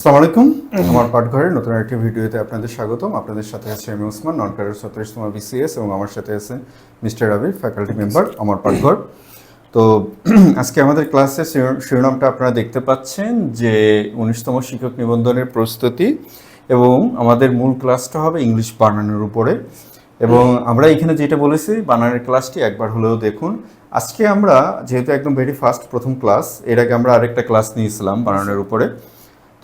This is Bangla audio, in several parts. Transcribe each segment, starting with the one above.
আসসালামু আলাইকুম। আমার পাঠঘরের নতুন একটি ভিডিওতে আপনাদের স্বাগতম। আপনাদের সাথে আছে আমি ওসমান নন ক্যাডার সতেরোতম বিসিএস এবং আমার সাথে আছে মিস্টার আবির ফ্যাকাল্টি মেম্বার আমার পাঠঘর। তো আজকে আমাদের ক্লাসের শিরো- শিরোনামটা আপনারা দেখতে পাচ্ছেন যে উনিশতম শিক্ষক নিবন্ধনের প্রস্তুতি এবং আমাদের মূল ক্লাসটা হবে ইংলিশ বানানোর উপরে। এবং আমরা এখানে যেটা বলেছি বানানের ক্লাসটি একবার হলেও দেখুন। আজকে আমরা যেহেতু একদম ভেরি ফার্স্ট প্রথম ক্লাস এর আগে আমরা আরেকটা ক্লাস নিয়েছিলাম বানানোর উপরে।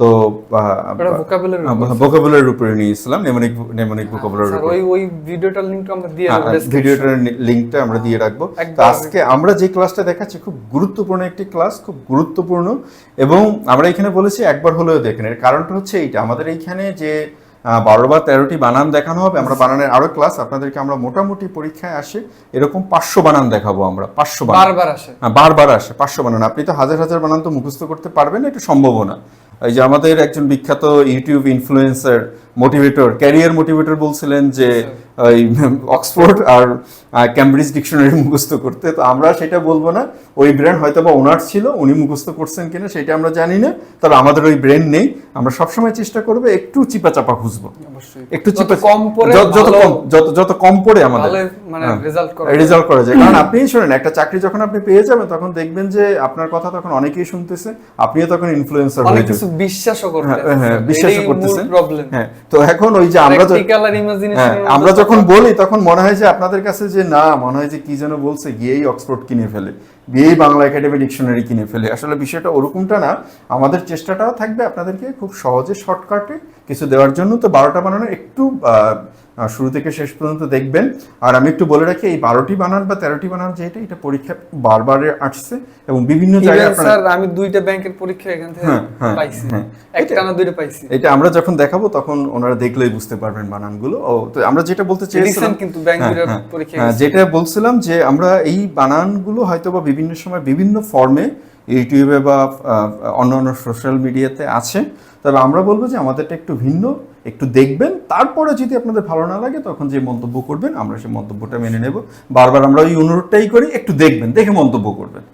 তো উপর। ভোকাবুলারির উপরে নিয়েছিলাম নেমনিক নেমনিক ভোকাবুলারির উপরে ওই ওই ভিডিওটার লিংক আমরা দিয়ে description। ভিডিওটার লিংকটা আমরা দিয়ে রাখব। তো আজকে আমরা যে ক্লাসটা দেখাচ্ছি খুব গুরুত্বপূর্ণ একটি ক্লাস খুব গুরুত্বপূর্ণ। এবং আমরা এখানে বলেছি একবার হলেও দেখেন এর কারণটা হচ্ছে এইটা আমাদের এইখানে যে বারো বা তেরোটি বানান দেখানো হবে আমরা বানানের আরও ক্লাস আপনাদেরকে আমরা মোটামুটি পরীক্ষায় আসে এরকম পাঁচশো বানান দেখাবো আমরা পাঁচশো বারবার আসে। হ্যাঁ, বারবার আসে পাঁচশো বানান। আপনি তো হাজার হাজার বানান তো মুখস্থ করতে পারবেন এটা সম্ভব না। এই যে আমাদের একজন বিখ্যাত YouTube influencer motivator career motivator বলছিলেন যে ওই অক্সফোর্ড আর ক্যামব্রিজ ডিকশনারি মুখস্থ করতে। তো আমরা সেটা বলব না। ওই ব্রেন হয়তো বা ওনার ছিল উনি মুখস্থ করছেন কিনা সেটা আমরা জানি না। তবে আমাদের ওই ব্রেন নেই। আমরা সবসময় চেষ্টা করব একটু চিপা চাপা খুঁজবো একটু চিপা কম পড়ে যত- কম যত যত কম পড়ে আমাদের। ভালো মানে হ্যাঁ। রেজাল্ট করা যায়। কারণ আপনি শোনেন একটা চাকরি যখন আপনি পেয়ে যাবেন তখন দেখবেন যে আপনার কথা তখন অনেকেই শুনতেছে। আপনিও তখন ইনফ্লুয়েন্সার হয়ে যাবেন। কিছু বিশ্বাসও করতে হ্যাঁ, হ্যাঁ, বিশ্বাসও করতেছেন হ্যাঁ। তো এখন ওই যে আমরা হ্যাঁ, আমরা যখন বলি, তখন মনে হয় যে আপনাদের কাছে যে না, মনে হয় যে কি যেন বলছে, গিয়েই অক্সফোর্ড কিনে ফেলে, গিয়েই বাংলা একাডেমি ডিকশনারি কিনে ফেলে। আসলে বিষয়টা ওরকমটা না, আমাদের চেষ্টাটাও থাকবে আপনাদেরকে খুব সহজে শর্টকাটে কিছু দেওয়ার জন্য। তো বারোটা বানানোর একটু শুরু থেকে শেষ পর্যন্ত দেখবেন। আর আমি একটু বলে রাখি এই বারোটি বানান বা তেরোটি বানান যেটা এটা পরীক্ষা বারবার আসছে এবং বিভিন্ন জায়গায় স্যার আমি দুইটা ব্যাংকের পরীক্ষা এখান থেকে হ্যাঁ, হ্যাঁ, পাইছি। হ্যাঁ। একটা না দুইটা পাইছি। এটা আমরা যখন দেখাবো তখন ওনারা দেখলেই বুঝতে পারবেন বানানগুলো। ও তো আমরা যেটা বলতে চেয়েছিলাম কিন্তু ব্যাংক দুইটার হ্যাঁ, পরীক্ষা যেটা বলছিলাম যে আমরা এই বানানগুলো হয়তো বা বিভিন্ন সময় বিভিন্ন ফর্মে ইউটিউবে বা আহ, অন্যান্য সোশ্যাল মিডিয়াতে আছে। তবে আমরা বলব যে আমাদেরটা একটু ভিন্ন। একটু দেখবেন। তারপরে যদি আপনাদের ভালো না লাগে তখন যে মন্তব্য করবেন আমরা সেই মন্তব্যটা মেনে নেব। বারবার আমরা ওই অনুরোধটাই করি একটু দেখবেন দেখে মন্তব্য করবেন।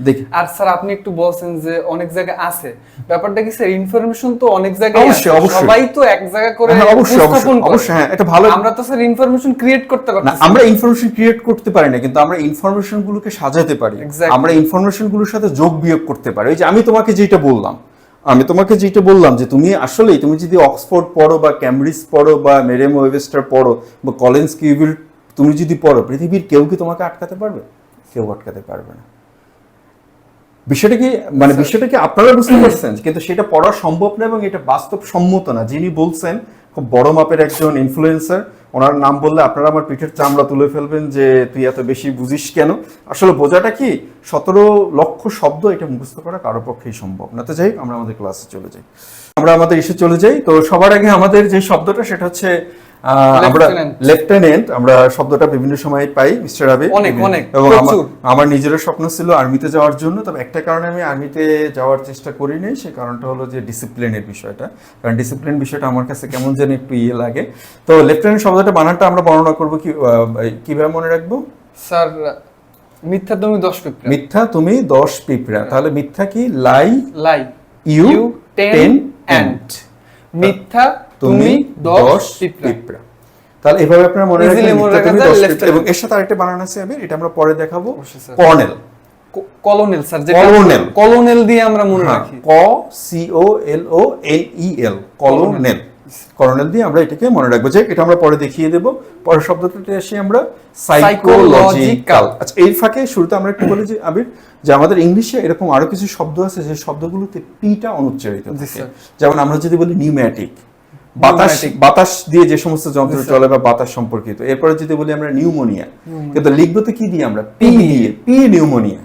দেখে। আর স্যার আপনি একটু বলছেন যে অনেক আছে। ব্যাপারটা কি স্যার? ইনফরমেশন তো অনেক জায়গায় অবশ্যই। সবাই তো এক জায়গা করে হ্যাঁ, অবশ্যই অবশ্যই হ্যাঁ এটা ভালো আমরা তো স্যার ইনফরমেশন ক্রিয়েট করতে না আমরা ইনফরমেশন ক্রিয়েট করতে পারি না কিন্তু আমরা ইনফরমেশন গুলোকে সাজাতে পারি। আমরা ইনফরমেশনগুলোর সাথে যোগ বিয়োগ করতে পারি। ওই যে আমি তোমাকে যেটা বললাম আমি তোমাকে যেটা বললাম যে তুমি আসলেই তুমি যদি অক্সফোর্ড পড়ো বা ক্যামব্রিজ পড়ো বা মেরেম ওয়েবেস্টার পড়ো বা কলেন্স কিউবিল তুমি যদি পড়ো পৃথিবীর কেউ কি তোমাকে আটকাতে পারবে? কেউ আটকাতে পারবে না। বিষয়টা কি মানে বিষয়টা কি আপনারা বুঝতে পারছেন? কিন্তু সেটা পড়া সম্ভব না এবং এটা বাস্তব সম্মত না। যিনি বলছেন খুব বড় মাপের একজন ইনফ্লুয়েন্সার ওনার নাম বললে আপনারা আমার পিঠের চামড়া তুলে ফেলবেন যে তুই এত বেশি বুঝিস কেন? আসলে বোঝাটা কি, সতেরো লক্ষ শব্দ এটা মুখস্থ করা কারও পক্ষেই সম্ভব না। তো যাই আমরা আমাদের ক্লাসে চলে যাই। আমরা আমাদের ইস্যু চলে যাই। তো সবার আগে আমাদের যে শব্দটা, সেটা হচ্ছে আমরা লেফটেন্যান্ট আমরা শব্দটা বিভিন্ন সময় পাই মিস্টার আবে অনেক, অনেক, এবং আমার- নিজেরও স্বপ্ন ছিল আর্মিতে যাওয়ার জন্য তবে একটা কারণে আমি আর্মিতে যাওয়ার চেষ্টা করি নাই সে কারণটা হলো যে ডিসিপ্লিনের বিষয়টা। কারণ ডিসিপ্লিন বিষয়টা আমার কাছে কেমন যেন একটু ইয়ে লাগে। তো লেফটেন্যান্ট শব্দটা বানানটা আমরা বর্ণনা করব কি কীভাবে মনে রাখব? স্যার মিথ্যা তুমি দশ পিঁপড়া। মিথ্যা তুমি দশ পিঁপড়া। তাহলে মিথ্যা কি? Lie lie you ten and মিথ্যা তুমি দশ পিঁপড়া। তাহলে এভাবে আপনারা মনে রাখবেন। এবং এর সাথে আরেকটা বানান আছে আমি এটা আমরা পরে দেখাবো। কর্নেল। কলোনেল স্যার যেটা Colonel। কলোনেল দিয়ে আমরা মনে হ্যাঁ, রাখি। ক C O L O N E L colonel. Colonel. দিয়ে আমরা এটাকে মনে রাখব যে এটা আমরা পরে দেখিয়ে দেব। পরের শব্দটাতে আসি আমরা সাইকোলজিক্যাল আচ্ছা এই ফাঁকে শুরুতে আমরা একটু বলি যে আবির যে আমাদের ইংলিশে এরকম আরও কিছু শব্দ আছে যে শব্দগুলোতে পিটা অনুচ্চারিত। যেমন আমরা যদি বলি নিউম্যাটিক বাতাস। বাতাস দিয়ে যে সমস্ত যন্ত্র চলে বা বাতাস সম্পর্কিত। এরপরে যদি বলি আমরা নিউমোনিয়া কিন্তু লিখব তো কি দিয়ে আমরা? পি দিয়ে পি নিউমোনিয়া।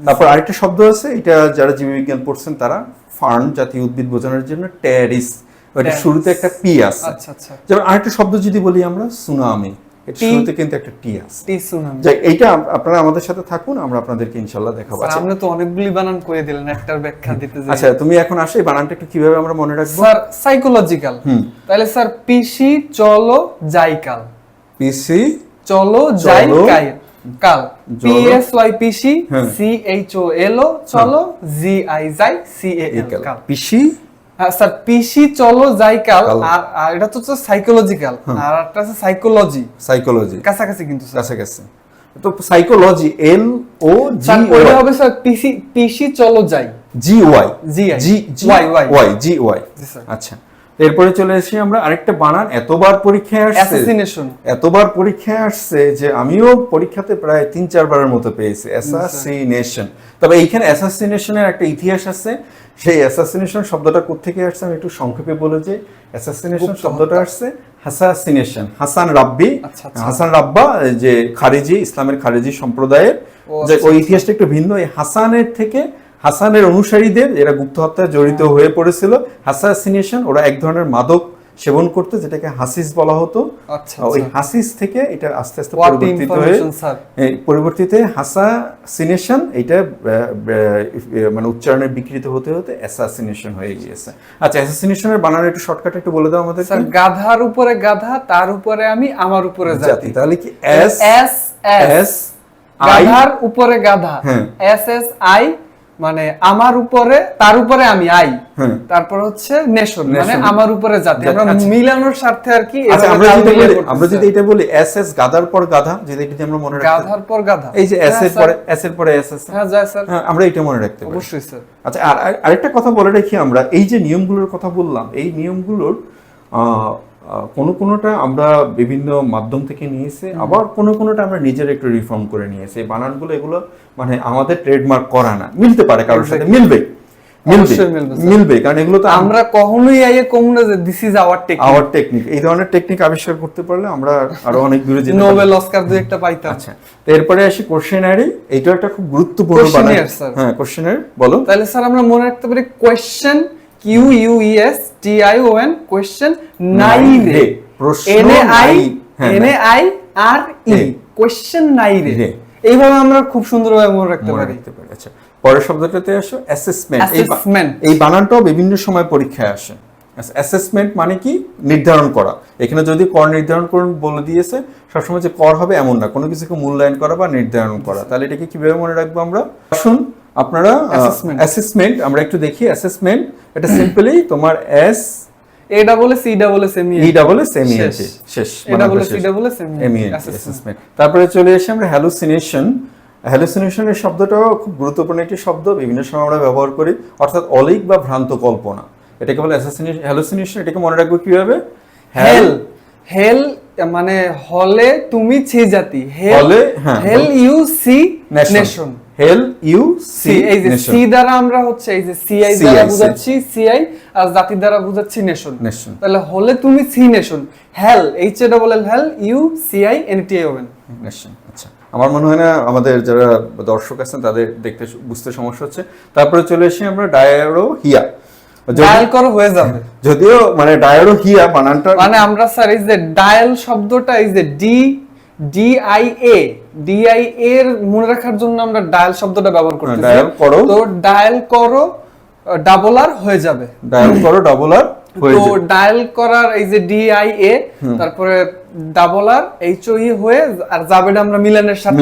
তারপর আরেকটা শব্দ আছে এটা যারা জীববিজ্ঞান পড়ছেন তারা ফার্ন জাতীয় উদ্ভিদ বোঝানোর জন্য ট্যারিস ওইটা শুরুতে একটা পি আছে। আচ্ছা আচ্ছা। যেমন আরেকটা শব্দ যদি বলি আমরা সুনামি। শুরুতে কিন্তু একটা টি আছে। টি সুনামি যাই এইটা আপনারা আমাদের সাথে থাকুন আমরা আপনাদেরকে ইনশাল্লাহ দেখাবো। স্যার আচ্ছা। আপনি তো অনেকগুলি বানান করে দিলেন একটার ব্যাখ্যা দিতে যাই আচ্ছা তুমি এখন আসো এই বানানটা একটু কীভাবে আমরা মনে রাখব? স্যার সাইকোলজিক্যাল তাহলে স্যার পিসি চলো যাই কাল। পিসি চলো যাই চলো, কাল পি এস ওয়াই হ্যাঁ। C H O L O চলো জি আই যাই সি এ এল কাল। পিসি স্যার পেশি চলো যাই কাল কাল। আর এটা তো সাইকোলজিক্যাল আর একটা আছে সাইকোলজি সাইকোলজি কাছাকাছি কিন্তু কাছাকাছি। তো psychology L O G sir হবে স্যার পিসি পিসি চলো যাই G Y G G Y. Y G Y আচ্ছা। এরপরে চলে এসেছি আমরা আরেকটা বানান এতবার পরীক্ষায় আসছে। অ্যাসাসিনেশন এতবার পরীক্ষায় আসছে যে আমিও পরীক্ষাতে প্রায় তিন চারবারের মতো পেয়েছি। অ্যাসাসিনেশন তবে এইখানে অ্যাসাসিনেশনের একটা ইতিহাস আছে। সেই অ্যাসাসিনেশন শব্দটা কোথেকে আসছে আমি একটু সংক্ষেপে বলে যে অ্যাসাসিনেশন শব্দটা আসছে হাসাসিনেশন হাসান রাব্বি আচ্ছা, আচ্ছা। হাসান রাব্বা যে খারেজি ইসলামের খারেজি সম্প্রদায়ের যে আচ্ছা, ওই ইতিহাসটা একটু ভিন্ন। এই হাসানের থেকে হাসানের অনুসারীদের এরা গুপ্ত হত্যায় জড়িত হয়ে পড়েছিল হাসাসিনেশন ওরা এক ধরনের মাদক সেবন করতো যেটাকে হাসিস বলা হতো। আচ্ছা ওই আচ্ছা। হাসিস থেকে এটা আস্তে আস্তে পরিবর্তিত হয়ে পরিবর্তিতে হাসাসিনেশন এটা মানে উচ্চারণের বিকৃত হতে হতে অ্যাসাসিনেশন হয়ে গিয়েছে। আচ্ছা অ্যাসাসিনেশনের বানানো একটু শর্টকাট একটু বলে দাও আমাদের স্যার গাধার উপরে গাধা তার উপরে আমি আমার উপরে জাতি। তাহলে কি এস এস এস গাধার উপরে গাধা। এস এস আই মানে আমার উপরে তার উপরে আমি আই। হ্যাঁ। তারপর হচ্ছে নেশন মানে আমার উপরে জাতি। জাতি, আমরা আচ্ছা। মিলানোর স্বার্থে আর কি আচ্ছা আমরা যদি বলি আমরা যদি এটা বলি এস এস গাদার পর গাধা যদি এটা আমরা মনে রাখতে গাধার পর গাধা। এই যে এস হ্যাঁ, এর পরে এস এর পরে এস এস হ্যাঁ যায় স্যার। হ্যাঁ আমরা এটা মনে রাখতে পারি। অবশ্যই স্যার। আচ্ছা আর আর- আরেকটা কথা বলে রাখি আমরা এই যে নিয়মগুলোর কথা বললাম এই নিয়মগুলোর কোনো কোনোটা আমরা বিভিন্ন মাধ্যম থেকে নিয়েছি আবার কোনো কোনোটা আমরা নিজের একটু রিফর্ম করে নিয়েছি। বানানগুলো এগুলো মানে আমাদের ট্রেডমার্ক করা না। মিলতে পারে কারোর সাথে মিলবে। মিলবে। কারণ এগুলো তো আমরা কখনোই আইয়ে কমু না যে this is our technique our technique এই ধরনের টেকনিক আবিষ্কার করতে পারলে আমরা আরও অনেক দূরে যেতে নোবেল অস্কার দুই একটা পাইতাম। আচ্ছা তো এরপরে আসি কোশ্চেনারি এইটা একটা খুব গুরুত্বপূর্ণ বানান। হ্যাঁ কোশ্চেনারি বলো। তাহলে স্যার আমরা মনে রাখতে পারি question Q U E S T I O N question নাই রে N A I N A I R E question নাই রে রে। এইভাবে আমরা খুব সুন্দরভাবে মনে রাখতে পারি। আচ্ছা পরের শব্দটাতে আসো অ্যাসেসমেন্ট এই বানানটাও বিভিন্ন সময় পরীক্ষায় আসে। অ্যাসেসমেন্ট মানে কি? নির্ধারণ করা। এখানে যদি কর নির্ধারণ করুন বলে দিয়েছে সবসময় যে কর হবে এমন না। কোনো কিছুকে মূল্যায়ন করা বা নির্ধারণ করা। তাহলে এটাকে কীভাবে মনে রাখব আমরা? আসুন আপনারা অ্যাসেসমেন্ট আমরা একটু দেখি অ্যাসেসমেন্ট এটা সিম্পলি তোমার S A double E double S M E double S M শেষ। শেষ এ ডাবল শেষ। Double S M E assessment তারপরে চলে এসে আমরা হ্যালুসিনেশন হ্যালুসিনেশনের শব্দটাও খুব গুরুত্বপূর্ণ একটি শব্দ। বিভিন্ন সময় আমরা ব্যবহার করি। অর্থাৎ অলিক বা ভ্রান্ত কল্পনা। এটাকে বলে হ্যালুসিনেশন এটাকে মনে রাখব কীভাবে? হেল হেল মানে হলে তুমি ছি জাতি। হেল হলে, you see nation hell you see see এই যে সি দ্বারা আমরা হচ্ছে এই যে সিআই CI, দ্বারা বুঝাচ্ছি সিআই আর জাতি দ্বারা বুঝাচ্ছি নেশন নেশন তাহলে হলে তুমি see nation hell H A double L hell U CI N T oven nation আচ্ছা। আমার মনে হয় না আমাদের যারা দর্শক আছেন তাদের দেখতে বুঝতে সমস্যা হচ্ছে। তারপরে চলে এসে আমরা ডায়ারো হিয়া ডায়াল করো হয়ে যাবে। যদিও মানে ডায়ালও কি বানানটা মানে আমরা স্যার এই যে ডায়াল শব্দটা এই যে D D I A D I এর মনে রাখার জন্য আমরা ডায়াল শব্দটা ব্যবহার করতেছি। ডায়াল করো। তো ডায়াল করো ডাবল আর হয়ে যাবে। ডায়াল করো ডাবল আর হয়ে তো ডায়াল করার এই যে ডিআইএ তারপরে ডাবল আর এইচ ও হয়ে আর যাবেটা আমরা মিলানের সাথে।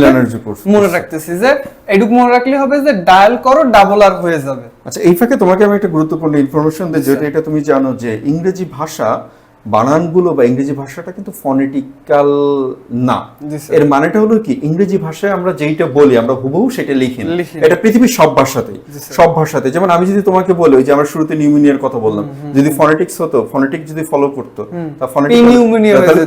মনে রাখতেছি যে এইটুকু মনে রাখলে হবে যে ডায়াল করো ডাবল আর হয়ে যাবে। আচ্ছা এই ফাঁকে তোমাকে আমি একটা গুরুত্বপূর্ণ ইনফরমেশন দিই যেটা এটা তুমি জানো যে ইংরেজি ভাষা বানানগুলো বা ইংরেজি ভাষাটা কিন্তু ফনেটিক্যাল না। এর মানেটা হলো কি? ইংরেজি ভাষায় আমরা যেইটা বলি আমরা হুবহু সেটা লিখি এটা পৃথিবীর সব ভাষাতেই। স্যার। সব ভাষাতে যেমন আমি যদি তোমাকে বলি যে আমরা শুরুতে নিউমিনিয়ার কথা বললাম। যদি ফনেটিক্স হতো ফনেটিক যদি ফলো করতো তা ফনেটিক।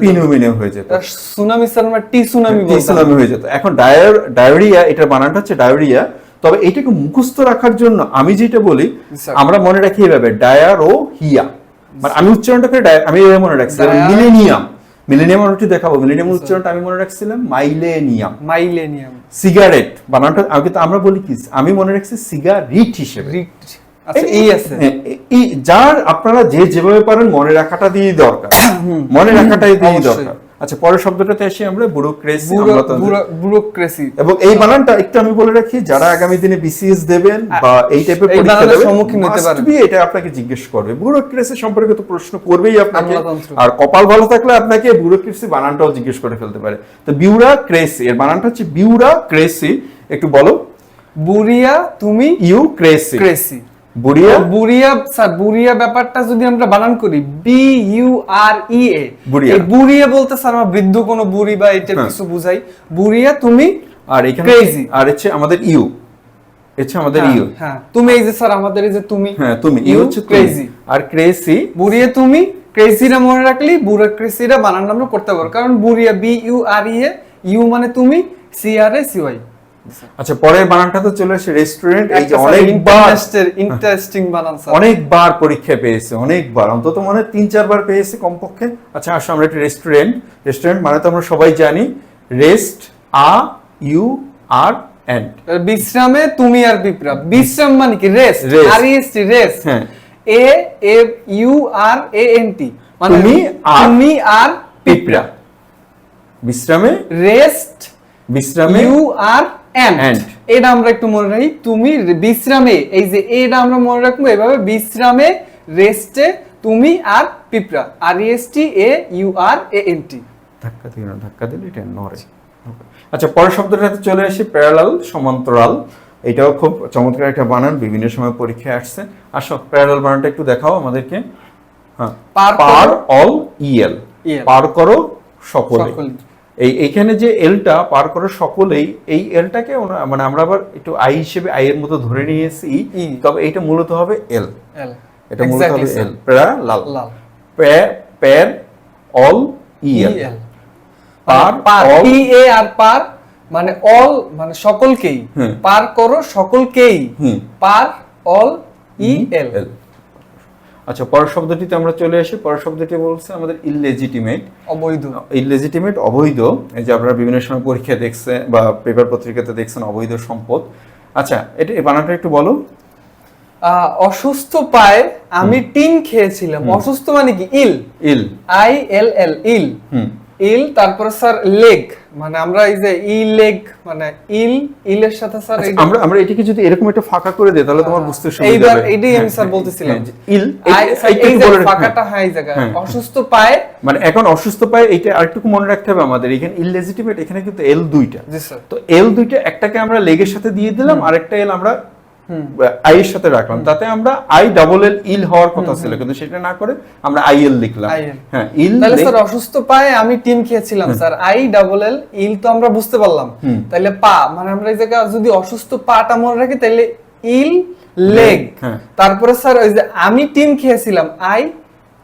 পিনিউমিনিয়া হয়ে যেত। সুনামি আমরা টি সুনামি ইসলামে হয়ে যেত। এখন ডায়ার ডায়রিয়া এটার বানানটা হচ্ছে ডায়রিয়া। তবে এটাকে মুখস্থ রাখার জন্য আমি যেটা বলি আমরা মনে রাখি এভাবে ডায়ার ও হিয়া। মানে আমি উচ্চারণটা করে আমি মনে রাখছিলাম। মিলেনিয়াম। মিলেনিয়াম আমি দেখাবো। মিলেনিয়াম উচ্চারণটা আমি মনে রাখছিলাম মাইলেনিয়াম। মাইলেনিয়াম। সিগারেট। বানানটা আমি কিন্তু আমরা বলি কি? আমি মনে রাখছি সিগারিট হিসেবে। আচ্ছা হ্যাঁ, যার আপনারা যে যেভাবে পারেন মনে রাখাটা দিয়ে দরকার। মনে রাখাটাই দিয়ে দরকার। আচ্ছা পরের শব্দটাতে আসি আমরা ব্যুরোক্রেসি ব্যুরোক্রেসি এবং এই বানানটা একটু আমি বলে রাখি যারা আগামী দিনে বিসিএস দেবেন বা এই টাইপের পরীক্ষা দেবেন সম্মুখীন হতে পারেন। এটা আপনাকে জিজ্ঞেস করবে। ব্যুরোক্রেসি সম্পর্কে তো প্রশ্ন করবেই আপনাকে। আর কপাল ভালো থাকলে আপনাকে ব্যুরোক্রেসি বানানটাও জিজ্ঞেস করে ফেলতে পারে। তো বিউরাক্রেসি এর বানানটা হচ্ছে বিউরাক্রেসি একটু বলো। বুরিয়া তুমি ইউ ক্রেসি ক্রেসি বুড়িয়া? বুড়িয়া স্যার বুড়িয়া ব্যাপারটা যদি আমরা বানান করি বি ইউ আর ই এ বুড়িয়া। বুড়িয়া বলতে স্যার আমরা বৃদ্ধ কোনো বুড়ি বা এটা হ্যাঁ। কিছু বুঝাই। বুড়িয়া তুমি আর এখানে Crazy। আর হচ্ছে আমাদের ইউ। হচ্ছে আমাদের হ্যাঁ, ইউ। হ্যাঁ। তুমি এই যে স্যার আমাদের এই যে তুমি হ্যাঁ তুমি ইউ হচ্ছে। ক্রেজি আর ক্রেসি বুড়িয়া তুমি ক্রেসিরা মনে রাখলি বুড়া ক্রেসিরা বানান আমরা করতে পারো। কারণ বুড়িয়া B U R E A U মানে তুমি C R A C Y আচ্ছা পরের বানানটা তো চলে আসে রেস্টুরেন্ট এই যে অনেকবার ইন্টারেস্টিং বানান স্যার। অনেকবার পরীক্ষা পেয়েছে অনেকবার অন্তত মনে তিন চারবার পেয়েছে কমপক্ষে। আচ্ছা আসো আমরা একটা রেস্টুরেন্ট রেস্টুরেন্ট মানে তো আমরা সবাই জানি rest a U R and বিশ্রামে তুমি আর পিঁপড়া বিশ্রাম মানে কি? Rest. R S T rest হ্যাঁ। A A U R A N T মানে তুমি আর তুমি আর পিঁপড়া বিশ্রামে? রেস্ট বিশ্রামে? ইউ আর এন্ড এটা আমরা একটু মনে রাখি তুমি বিশ্রামে এই যে এটা আমরা মনে রাখব এভাবে বিশ্রামে রেস্টে তুমি আর পিঁপড়া আর S T A U R A N T ধাক্কা দিল না ধাক্কা দিলে এটা নড়ে। আচ্ছা পরের শব্দটাতে চলে আসি প্যারালাল সমান্তরাল। এটাও খুব চমৎকার একটা বানান বিভিন্ন সময় পরীক্ষায় আসছে। আসো প্যারালাল বানানটা একটু দেখাও আমাদেরকে। হ্যাঁ পার অল ইএল EL পার করো সকলে। এই এইখানে যে এলটা পার করো সকলেই এই এলটাকে মানে আমরা আবার একটু আই হিসেবে আই এর মতো ধরে নিয়েছি। তবে এইটা মূলত হবে এল এল এটা মূলত হবে এল প্যারালাল লাল। লাল। Par all E L E L par par all- P A R par মানে অল মানে সকলকেই। পার করো সকলকেই। Par all E L. L. আচ্ছা পরের শব্দটিতে আমরা চলে আসি। পরের শব্দটি বলছে আমাদের ইললেজিটিমেট অবৈধ। ইললেজিটিমেট অবৈধ। এই যে আপনারা বিভিন্ন সময় পরীক্ষা দেখছে বা পেপার পত্রিকাতে দেখছেন অবৈধ সম্পদ। আচ্ছা এটা এই বানানটা একটু বলো। অসুস্থ পায়ে আমি টিন খেয়েছিলাম। অসুস্থ মানে কি? ইল। ইল। আই এল এল ইল। হুম। ইল তারপরে স্যার লেগ। মানে আমরা এই যে ই লেগ মানে ইল ইলের সাথে স্যার আচ্ছা, আমরা আমরা এটাকে যদি এরকম একটা ফাঁকা করে দেই তাহলে তোমার বুঝতে সুবিধা এইবার হবে এটাই আমি হ্যাঁ, স্যার হ্যাঁ, বলতেছিলাম। ইল এই- যে ফাঁকাটা হাই জায়গায়। হ্যাঁ। অসুস্থ পায় মানে এখন অসুস্থ পায় এটা আরেকটু মনে রাখতে হবে আমাদের। এখানে ইল ইললেজিটিমেট এখানে কিন্তু এল দুইটা। জি স্যার। তো এল দুইটা একটাকে আমরা লেগের সাথে দিয়ে দিলাম আরেকটা এল আমরা আই এর সাথে রাখলাম। তাতে আমরা আই ডাবল এল ইল হওয়ার কথা ছিল কিন্তু সেটা না করে আমরা আই এল লিখলাম। হ্যাঁ ইল তাহলে স্যার অসুস্থ পায়ে আমি টিম খেয়েছিলাম sir. I double L ill তো আমরা বুঝতে পারলাম। তাহলে পা মানে আমরা এই জায়গায় যদি অসুস্থ পাটা মনে রাখি তাহলে ইল লেগ। হ্যাঁ। তারপরে স্যার ওই যে আমি টিম খেয়েছিলাম আই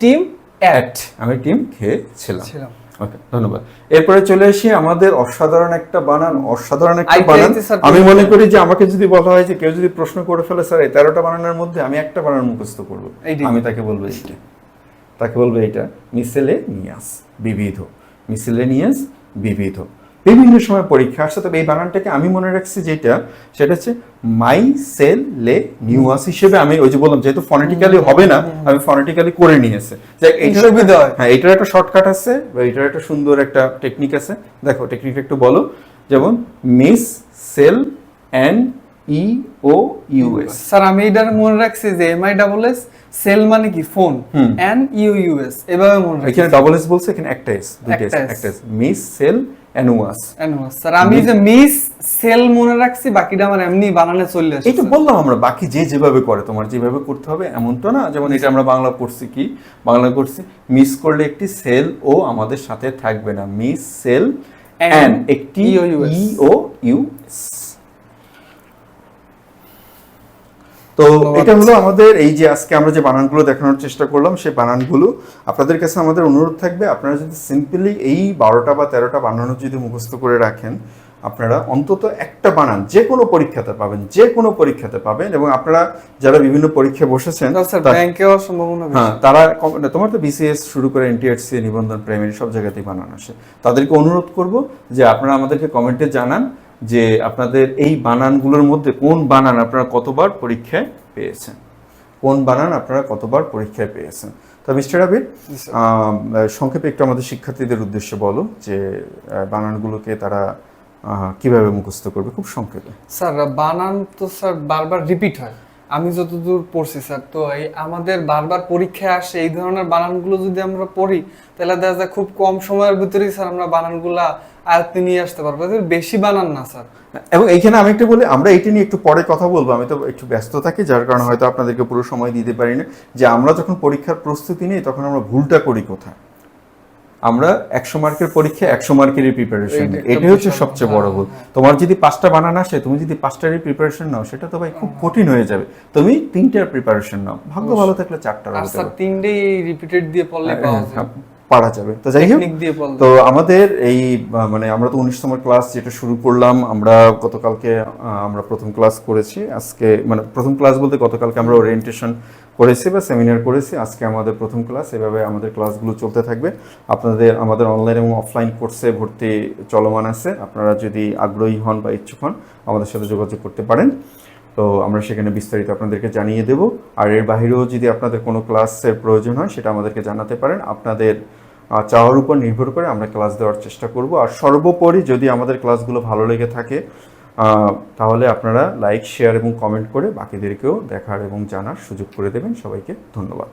টিম অ্যাট। আমি টিম খেয়েছিলাম। ছিলাম ওকে ধন্যবাদ। এরপরে চলে আসি আমাদের অসাধারণ একটা বানান অসাধারণ একটা বানান। আমি মনে করি যে আমাকে যদি বলা হয় যে কেউ যদি প্রশ্ন করে ফেলে স্যার এই তেরোটা বানানোর মধ্যে আমি একটা বানান মুখস্থ করব। আমি তাকে বলব এইটা। তাকে বলব এটা মিসেলেনিয়াস বিবিধ। মিসেলেনিয়াস বিবিধ। বিভিন্ন সময় পরীক্ষা আসছে। তবে এই বানানটাকে আমি মনে রাখছি যেটা সেটা হচ্ছে মাই সেল লে নিউয়াস হিসেবে আমি ওই যে বললাম যেহেতু ফনেটিক্যালি হবে না আমি ফনেটিক্যালি করে নিয়েছে। হয়। এটার একটা শর্টকাট আছে বা এটার একটা সুন্দর একটা টেকনিক আছে। দেখো টেকনিক একটু বলো। যেমন miss cell and E O U S sir আমি এটার মনে রাখছি যে M I double S cell মানে কি? ফোন হুম। এন ইউ ইউএস এভাবে মনে রাখছি। এখানে ডবল এস বলছে এখানে একটা এস দুইটা এস একটা S miss cell N was sir আমি যে মিস সেল মনে রাখছি বাকিটা আমার এমনি বানানে চলে আসছে এই তো বললাম আমরা বাকি যে যেভাবে করে তোমার যেভাবে করতে হবে এমন তো না? যেমন এটা আমরা বাংলা পড়ছি কি? বাংলা করছি মিস করলে একটি সেল ও আমাদের সাথে থাকবে না। মিস সেল And একটি ই ও ইউ এস তো এটা হলো আমাদের এই যে আজকে আমরা যে বানানগুলো দেখানোর চেষ্টা করলাম সেই বানানগুলো আপনাদের কাছে আমাদের অনুরোধ থাকবে আপনারা যদি সিম্পলি এই বারোটা বা তেরোটা বানানো যদি মুখস্থ করে রাখেন আপনারা অন্তত একটা বানান যে কোনো পরীক্ষাতে পাবেন যে কোনো পরীক্ষাতে পাবেন এবং আপনারা যারা বিভিন্ন পরীক্ষায় বসেছেন। হ্যাঁ তারা তোমার তো বিসিএস শুরু করে এনটিআরসি নিবন্ধন প্রাইমারি সব জায়গাতেই বানান আসে তাদেরকে অনুরোধ করব যে আপনারা আমাদেরকে কমেন্টে জানান যে আপনাদের এই বানানগুলোর মধ্যে কোন বানান আপনারা কতবার পরীক্ষায় পেয়েছেন? কোন বানান আপনারা কতবার পরীক্ষায় পেয়েছেন? তো মিস্টার আবির সংক্ষেপে একটু আমাদের শিক্ষার্থীদের উদ্দেশ্যে বলো যে বানানগুলোকে তারা কীভাবে মুখস্থ করবে খুব সংক্ষেপে। স্যার বানান তো স্যার বারবার রিপিট হয়। আমি যতদূর পড়ছি স্যার তো এই আমাদের বারবার পরীক্ষায় আসে এই ধরনের বানানগুলো যদি আমরা পড়ি তাহলে দেখা যায় খুব কম সময়ের ভিতরেই স্যার আমরা বানানগুলা আয়ত্তে নিয়ে আসতে পারব। বেশি বানান না স্যার। এবং এইখানে আমি একটু বলি আমরা এটা নিয়ে একটু পরে কথা বলব। আমি তো একটু ব্যস্ত থাকি যার কারণে হয়তো আপনাদেরকে পুরো সময় দিতে পারি না। যে আমরা যখন পরীক্ষার প্রস্তুতি নিই তখন আমরা ভুলটা করি কোথায়? আমরা একশো মার্কের পরীক্ষা একশো মার্কেরই প্রিপারেশন এটাই হচ্ছে সবচেয়ে বড় ভুল। হ্যাঁ, তোমার যদি পাঁচটা বানান আসে তুমি যদি পাঁচটারই প্রিপারেশন নাও সেটা তো ভাই খুব কঠিন হয়ে যাবে। তুমি তিনটার প্রিপারেশন নাও। ভাগ্য ভালো থাকলে চারটার পারে। তিনটেই রিপিটেড দিয়ে পড়লে হ্যাঁ, পারা যাবে। তো যাই হোক দিয়ে তো আমাদের এই মানে আমরা তো উনিশতম ক্লাস যেটা শুরু করলাম আমরা গতকালকে আমরা প্রথম ক্লাস করেছি। আজকে মানে প্রথম ক্লাস বলতে গতকালকে আমরা ওরিয়েন্টেশন করেছি বা সেমিনার করেছি। আজকে আমাদের প্রথম ক্লাস এভাবে আমাদের ক্লাসগুলো চলতে থাকবে। আপনাদের আমাদের অনলাইন এবং অফলাইন কোর্সে ভর্তি চলমান আছে। আপনারা যদি আগ্রহী হন বা ইচ্ছুক হন আমাদের সাথে যোগাযোগ করতে পারেন। তো আমরা সেখানে বিস্তারিত আপনাদেরকে জানিয়ে দেব। আর এর বাইরেও যদি আপনাদের কোনো ক্লাসের প্রয়োজন হয়, সেটা আমাদেরকে জানাতে পারেন। আপনাদের চাওয়ার উপর নির্ভর করে আমরা ক্লাস দেওয়ার চেষ্টা করব। আর সর্বোপরি যদি আমাদের ক্লাসগুলো ভালো লেগে থাকে তাহলে আপনারা লাইক, শেয়ার এবং কমেন্ট করে বাকিদেরকেও দেখার এবং জানার সুযোগ করে দেবেন। সবাইকে ধন্যবাদ।